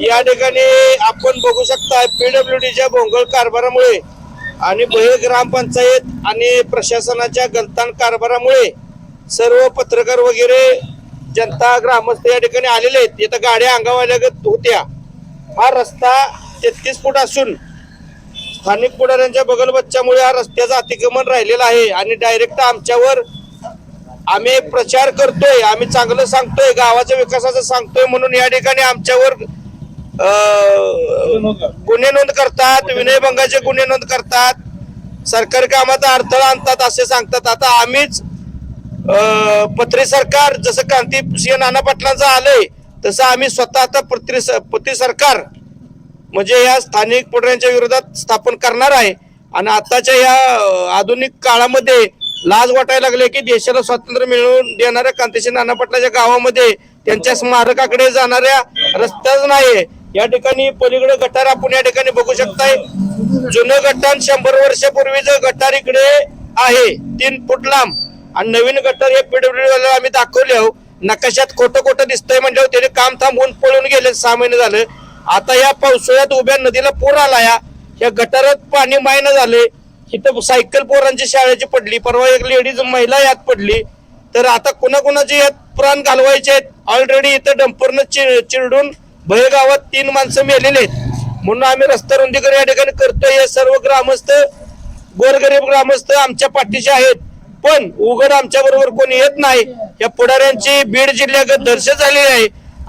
या ठिकाणी आपण बघू शकता पीडब्ल्यू डीच्या भोंगळ कारभारामुळे आणि बहे ग्रामपंचायत आणि प्रशासनाच्या गलतान कारभारामुळे सर्व पत्रकार वगैरे जनता ग्रामस्थ या ठिकाणी आलेले आहेत. इथं गाड्या अंगावाल्यागत होत्या. हा रस्ता तेहतीस फूट असून स्थानिक पुढाऱ्यांच्या बगलबच्च्यामुळे हा रस्त्याचं अतिक्रमण राहिलेलं आहे आणि डायरेक्ट आमच्यावर आम्ही प्रचार करतोय आम्ही चांगलं सांगतोय गावाच्या विकासाचं सांगतोय म्हणून या ठिकाणी आमच्यावर गुन्हे नोंद करतात विनयभंगाचे गुन्हे नोंद करतात. सरकारी कामाचा अडथळा आणतात असे सांगतात. आता आम्हीच पत्री सरकार जसं क्रांती सिंह नाना पाटलांचं आलंय तसं आम्ही स्वतः आता पत्री पत्री सरकार म्हणजे या स्थानिक पुढऱ्यांच्या विरोधात स्थापन करणार आहे. आणि आताच्या या आधुनिक काळामध्ये लाज वाटायला लागले की देशाला स्वातंत्र्य मिळवून देणाऱ्या कांतेशी नाना पाटलाच्या गावामध्ये त्यांच्या स्मारकाकडे जाणाऱ्या रस्ताच नाही या ठिकाणी पलीकडे गटार आपण या ठिकाणी बघू शकताय. जुनं गटार शंभर वर्षापूर्वीच गटार इकडे आहे तीन फूट लांब. आणि नवीन गटार हे पीडब्ल्यू आम्ही दाखवले आहो. नकाशात खोटं खोटं दिसतंय म्हणल्यावर त्याने काम थांबवून पळून गेले सहा महिने झालं. आता या पावसाळ्यात उभ्या नदीला पूर आला या गटारात पाणी मायन झाले. इथं सायकल पोरांची शाळेची पडली परवा एक लेडीज महिला यात पडली. तर आता कोणाकोणाचे यात प्राण घालवायचे आहेत? ऑलरेडी इथं डंपरनं चि चिरडून भयगावात तीन माणसं मेलेले आहेत. म्हणून आम्ही रस्ता रुंदीकरण या ठिकाणी करतोय. हे सर्व ग्रामस्थ गोरगरीब ग्रामस्थ आमच्या पाठीचे आहेत. पण उघड आमच्या बरोबर कोणी येत नाही. या पुढाऱ्यांची बीड जिल्ह्यागत दर्श झालेली आहे.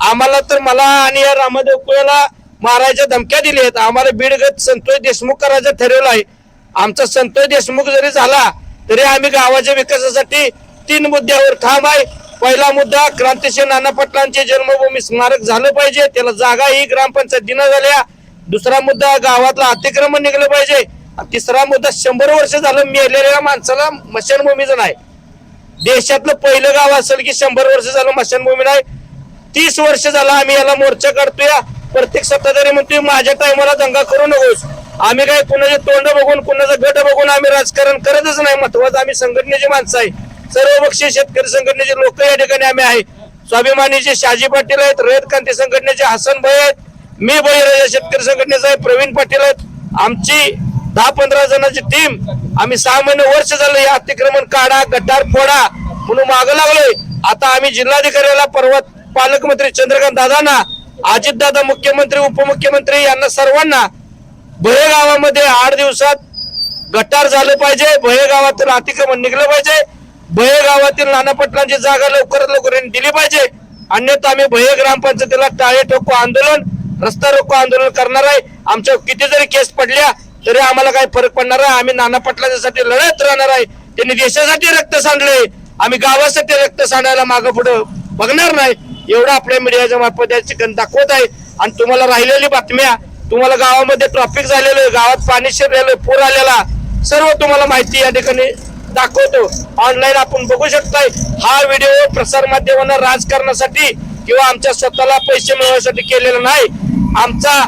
आम्हाला तर मला आणि या रामदेव कुळाला मारायच्या धमक्या दिल्या आहेत. आम्हाला बीडगत संतोष देशमुख करायचं ठरवलं आहे. आमचा संतोष देशमुख जरी झाला तरी आम्ही गावाच्या विकासासाठी तीन मुद्द्यावर ठाम आहे. पहिला मुद्दा क्रांतिसिंह नाना पाटलांचे जन्मभूमी स्मारक झालं पाहिजे त्याला जागा ही ग्रामपंचायत झाल्या. दुसरा मुद्दा गावातला अतिक्रमण निघलं पाहिजे. तिसरा मुद्दा शंभर वर्ष झालं मेलेल्या माणसाला मशानभूमीचं नाही. देशातलं पहिलं गाव असेल की शंभर वर्ष झालं मशानभूमी नाही. तीस वर्ष झालं आम्ही याला मोर्चा काढतोय. प्रत्येक सत्ताधारी म्हणतोय माझ्या टायमाला दंगा करू नकोस. आम्ही काय कुणाचे तोंड बघून कुणाचा गट बघून आम्ही राजकारण करतच नाही. महत्वाचं आम्ही संघटनेची माणसं आहे. सर्वपक्षीय शेतकरी संघटनेचे लोक या ठिकाणी आम्ही आहे. स्वाभिमानीचे शाजी पाटील आहेत रयत क्रांती संघटनेचे हसन भाई आहेत मी बळीराजा शेतकरी संघटनेचा आहे प्रवीण पाटील आहेत. आमची दहा पंधरा जणांची टीम आम्ही सहा महिने वर्ष झालं हे अतिक्रमण काढा गटार फोडा म्हणून मागं लागलोय. आता आम्ही जिल्हाधिकाऱ्याला परवा पालकमंत्री चंद्रकांत दादांना अजितदादा मुख्यमंत्री उपमुख्यमंत्री यांना सर्वांना भये गावामध्ये आठ दिवसात गटार झालं पाहिजे भये गावातून अतिक्रमण निघलं पाहिजे भये गावातील नाना पटलांची जागा लवकरात लवकर दिली पाहिजे. अन्यथा आम्ही भये ग्रामपंचायतीला टाळे ठोको आंदोलन रस्ता रोको आंदोलन करणार आहे. आमच्या किती जरी केस पडल्या तरी आम्हाला काही फरक पडणार आहे आम्ही नाना पटलांच्यासाठी लढत राहणार आहे. त्यांनी देशासाठी रक्त सांडले. आम्ही गावासाठी रक्त सांडायला मागं पुढं बघणार नाही. एवढं आपल्या मीडियाच्या मार्फत या दाखवत आहे. आणि तुम्हाला राहिलेली बातम्या तुम्हाला गावामध्ये ट्रॉफिक झालेलं आहे गावात पाणी शिरलेलं पूर आलेला. सर्व तुम्हाला माहिती या ठिकाणी दाखवतो. ऑनलाईन आपण बघू शकताय हा व्हिडिओ प्रसार माध्यमांना राजकारणासाठी किंवा आमच्या स्वतःला पैसे मिळवण्यासाठी केलेला नाही. आमचा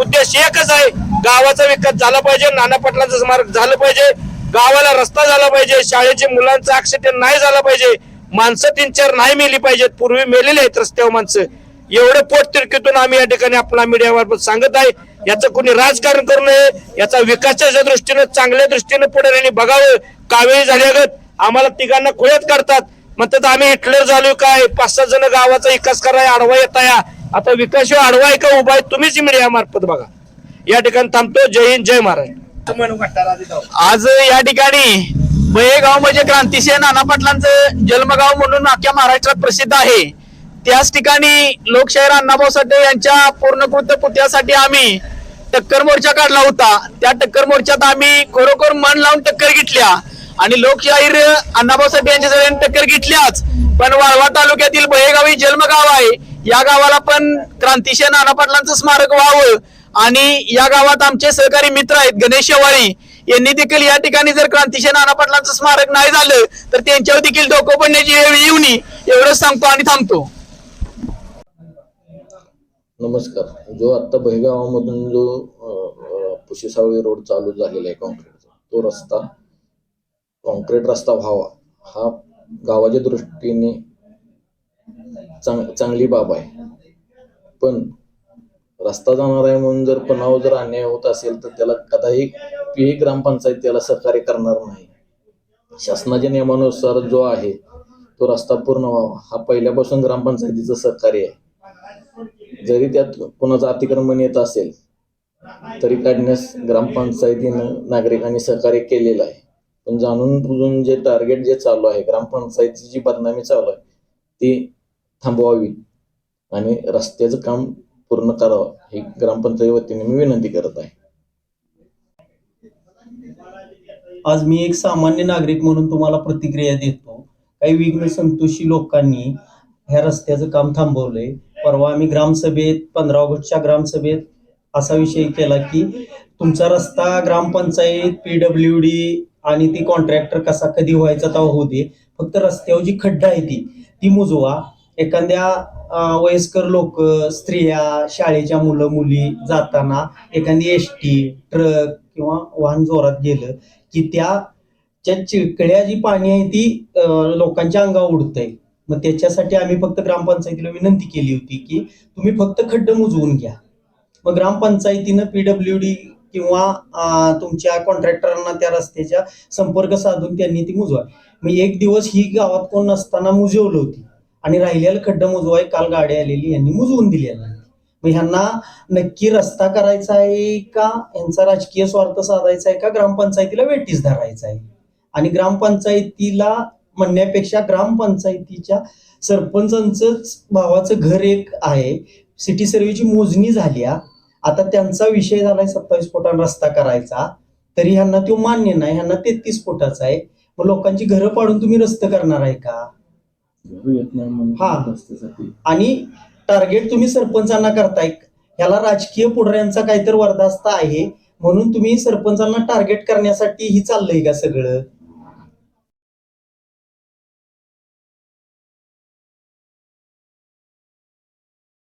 उद्देश एकच आहे गावाचा विकास झाला पाहिजे नाना पाटलांचं स्मारक झालं पाहिजे गावाला रस्ता झाला पाहिजे शाळेचे मुलांचं ऍक्सिडेंट नाही झाला पाहिजे माणसं तीन चार नाही मेली पाहिजेत पूर्वी मेलेले आहेत रस्त्यावर माणसं. एवढं पोट तिरकीतून आम्ही या ठिकाणी आपला मीडियामार्फत सांगत आहे. याचं कोणी राजकारण करू नये याचा विकासाच्या दृष्टीनं चांगल्या दृष्टीनं पुढे राहिली बघावं. कावेळी झाल्यागत आम्हाला तिघांना खुळ्यात काढतात म्हणतात आम्ही हिटलर झालो काय? पाच सहा जण गावाचा विकास कराय आडवा येत आहे. आता विकास आडवा आहे का उभा आहे तुम्हीच मीडिया मार्फत बघा. या ठिकाणी थांबतो. जय हिंद जय महाराज आज या ठिकाणी बहेगाव म्हणजे क्रांतिसिंह नाना पाटलांचं जन्मगाव म्हणून अख्ख्या महाराष्ट्रात प्रसिद्ध आहे. त्याच ठिकाणी लोकशाहीर अण्णाभाऊ साठे यांच्या पूर्णकृत पुतळ्यासाठी आम्ही टक्कर मोर्चा काढला होता. त्या टक्कर मोर्चात आम्ही खरोखर मन लावून टक्कर घेतल्या. आणि लोकशाहीर अण्णाभाऊ साठे यांच्या सगळ्यांनी टक्कर घेतल्याच. पण वाळवा तालुक्यातील बहेगावी जन्मगाव आहे. या गावाला पण क्रांतिसिंह नाना पाटलांचं स्मारक व्हावं. आणि या गावात आमचे सहकारी मित्र आहेत गणेश शेवाळी. यांनी देखील या ठिकाणी जर क्रांतिसिंह नाना पाटलांचं स्मारक नाही झालं तर त्यांच्यावर देखील डोकं पडण्याची वेळ येऊ नये एवढंच सांगतो आणि थांबतो. नमस्कार. जो आत्ता बहिगावामधून जो अ, पुशीसावळी रोड चालू झालेला आहे कॉन्क्रीटचा तो रस्ता कॉन्क्रीट रस्ता व्हावा हा गावाच्या दृष्टीने चांग चांगली बाब आहे. पण रस्ता जाणार आहे म्हणून जर पणाव जर अन्याय होत असेल तर त्याला कदाही पीही ग्रामपंचायत त्याला सहकार्य करणार नाही. शासनाच्या नियमानुसार जो आहे तो रस्ता पूर्ण व्हावा. हा पहिल्यापासून ग्रामपंचायतीचं सहकार्य आहे. जरी त्यात कोणाचं अतिक्रमण येत असेल तरी काढण्यास ग्रामपंचायतीनं नागरिकांनी सहकार्य केलेलं आहे. पण जाणून बुजून जे टार्गेट जे चालू आहे ग्रामपंचायतीची जी बदनामी चालू आहे ती थांबवावी आणि रस्त्याचं काम पूर्ण करावं ही ग्रामपंचायती वतीने मी विनंती करत आहे. आज मी एक सामान्य नागरिक म्हणून तुम्हाला प्रतिक्रिया देतो. काही विघ्न संतोषी लोकांनी ह्या रस्त्याचं काम थांबवलंय. परवा आम्ही ग्रामसभेत पंधरा ऑगस्टच्या ग्रामसभेत असा विषय केला की तुमचा रस्ता ग्रामपंचायत पीडब्ल्यू डी आणि ती कॉन्ट्रॅक्टर कसा कधी व्हायचा तेव्हा होऊ दे. फक्त रस्त्यावर जी खड्डा आहे ती ती मुजवा. एखाद्या वयस्कर लोक स्त्रिया शाळेच्या मुलं मुली जाताना एखादी एस टी ट्रक किंवा वाहन जोरात गेलं की त्या ज्या चिळकड्या जी पाणी आहे ती लोकांच्या अंगावर उडतंय. मग त्याच्यासाठी आम्ही फक्त ग्रामपंचायतीला विनंती केली होती की तुम्ही फक्त खड्ड मुजवून घ्या. मग ग्रामपंचायतीनं पीडब्ल्यू डी किंवा तुमच्या कॉन्ट्रॅक्टरांना त्या रस्त्याच्या संपर्क साधून त्यांनी ती मुजवा. मग एक दिवस ही गावात कोण नसताना मुजवलं होती. आणि राहिलेलं खड्ड मुजवाय काल गाडी आलेली यांनी मुजवून दिलेला आहे. मग ह्यांना नक्की रस्ता करायचा आहे का? यांचा राजकीय स्वार्थ साधायचा आहे का? ग्रामपंचायतीला वेटीस धरायचा आहे. आणि ग्रामपंचायतीला म्हणण्यापेक्षा ग्रामपंचायतीच्या सरपंचांचंच भावाचं घर एक आहे. सिटी सर्व्हेची मोजणी झाली. आता त्यांचा विषय झालाय सत्तावीस फुटांना रस्ता करायचा. तरी ह्यांना तो मान्य नाही. ह्यांना तेहतीस फुटाचा आहे. मग लोकांची घरं पाडून तुम्ही रस्ते करणार आहे का? हा. आणि टार्गेट तुम्ही सरपंचांना करताय. ह्याला राजकीय पुढाऱ्यांचा काहीतरी वरदास्त आहे. म्हणून तुम्ही सरपंचांना टार्गेट करण्यासाठी ही चाललंय का सगळं?